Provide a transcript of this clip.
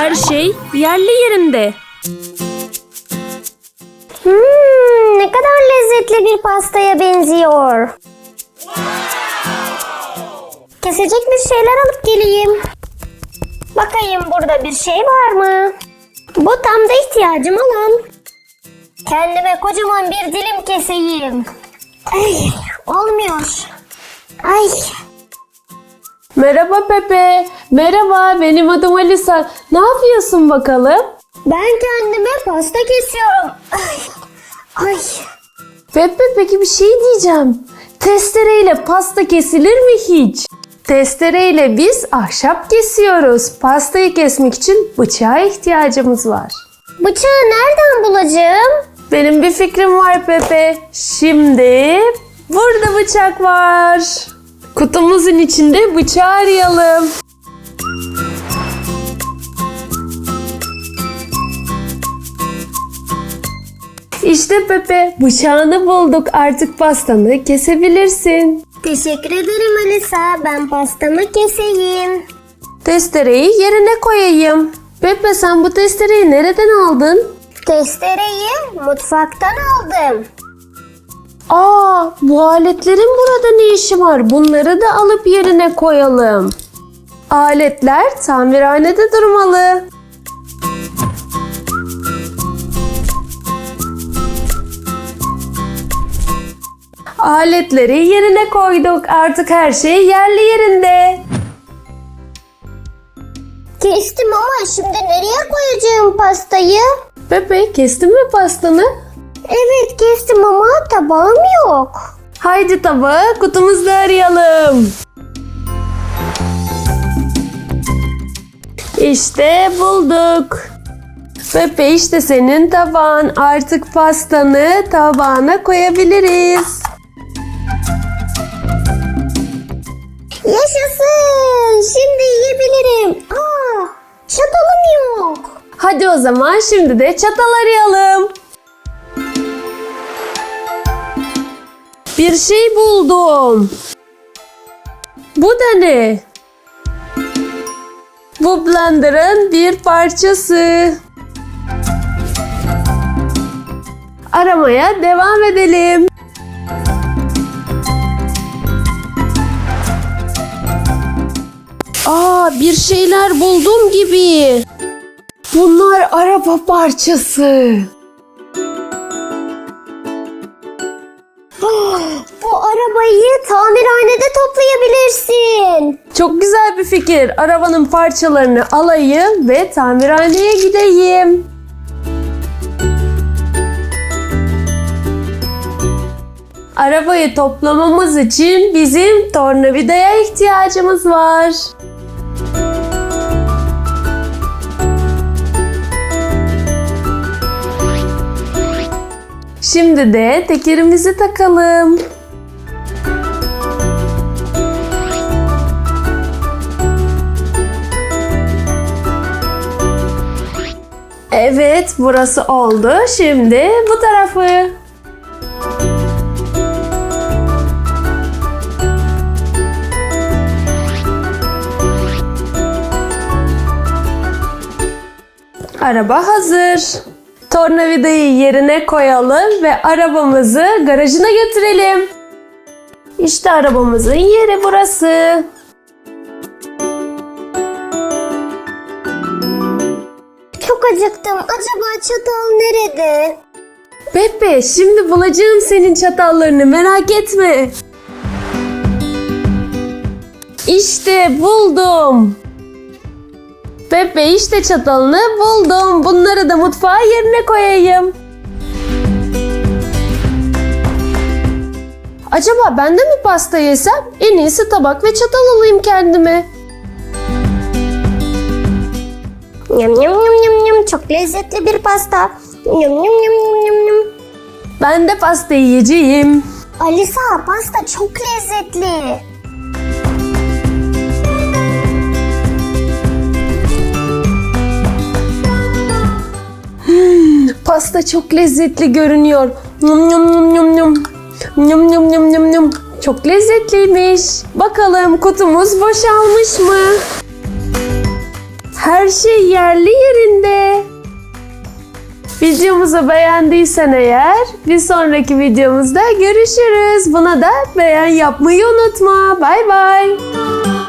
Her şey yerli yerinde. Hmm, ne kadar lezzetli bir pastaya benziyor. Kesecek bir şeyler alıp geleyim. Bakayım burada bir şey var mı? Bu tam da ihtiyacım olan. Kendime kocaman bir dilim keseyim. Ay, olmuyor. Ay, Merhaba Pepe. Merhaba benim adım Alisa. Ne yapıyorsun bakalım? ben kendime pasta kesiyorum. Ay, ay. Pepe peki bir şey diyeceğim. Testereyle pasta kesilir mi hiç? Testereyle biz ahşap kesiyoruz. Pastayı kesmek için bıçağa ihtiyacımız var. Bıçağı nereden bulacağım? Benim bir fikrim var Pepe. Şimdi burada bıçak var. Kutumuzun içinde bıçağı arayalım. İşte Pepe bıçağını bulduk artık pastanı kesebilirsin. Teşekkür ederim Alisa. Ben pastamı keseyim. Testereyi yerine koyayım. Pepe sen bu testereyi nereden aldın? Testereyi mutfaktan aldım. Aa, bu aletlerin burada ne işi var? Bunları da alıp yerine koyalım. Aletler tamirhanede durmalı. Aletleri yerine koyduk. Artık her şey yerli yerinde. Kestim ama şimdi nereye koyacağım pastayı? Pepe kestin mi pastanı? Evet kestim ama tabağım yok. Haydi tabağı kutumuzda arayalım. İşte bulduk. Pepe işte senin tabağın. Artık pastanı tabağına koyabiliriz. Yaşasın. Şimdi yiyebilirim. Aa, çatalım yok. Hadi o zaman şimdi de çatal arayalım. Bir şey buldum. Bu da ne? Bu blenderın bir parçası. Aramaya devam edelim. Aa, bir şeyler buldum gibi. Bunlar araba parçası. Bu arabayı tamirhanede toplayabilirsin. Çok güzel bir fikir. Arabanın parçalarını alayım ve tamirhaneye gideyim. Arabayı toplamamız için bizim tornavidaya ihtiyacımız var. Şimdi de tekerimizi takalım. Evet, burası oldu. Şimdi bu tarafı. Araba hazır. Tornavidayı yerine koyalım ve arabamızı garajına götürelim. İşte arabamızın yeri burası. Çok acıktım. Acaba çatal nerede? Pepe, şimdi bulacağım senin çatallarını merak etme. İşte buldum. Pepe işte çatalını buldum. Bunları da mutfağa yerine koyayım. Acaba ben de mi pasta yesem? En iyisi tabak ve çatal alayım kendime. Yum yum yum yum yum. Çok lezzetli bir pasta. Yum yum yum yum yum. Ben de pasta yiyeceğim. Alisa pasta çok lezzetli. da çok lezzetli görünüyor. Yum yum yum yum yum. Yum yum yum yum yum. Çok lezzetliymiş. Bakalım kutumuz boşalmış mı? Her şey yerli yerinde. Videomuzu beğendiysen eğer bir sonraki videomuzda görüşürüz. Buna da beğen yapmayı unutma. Bay bay.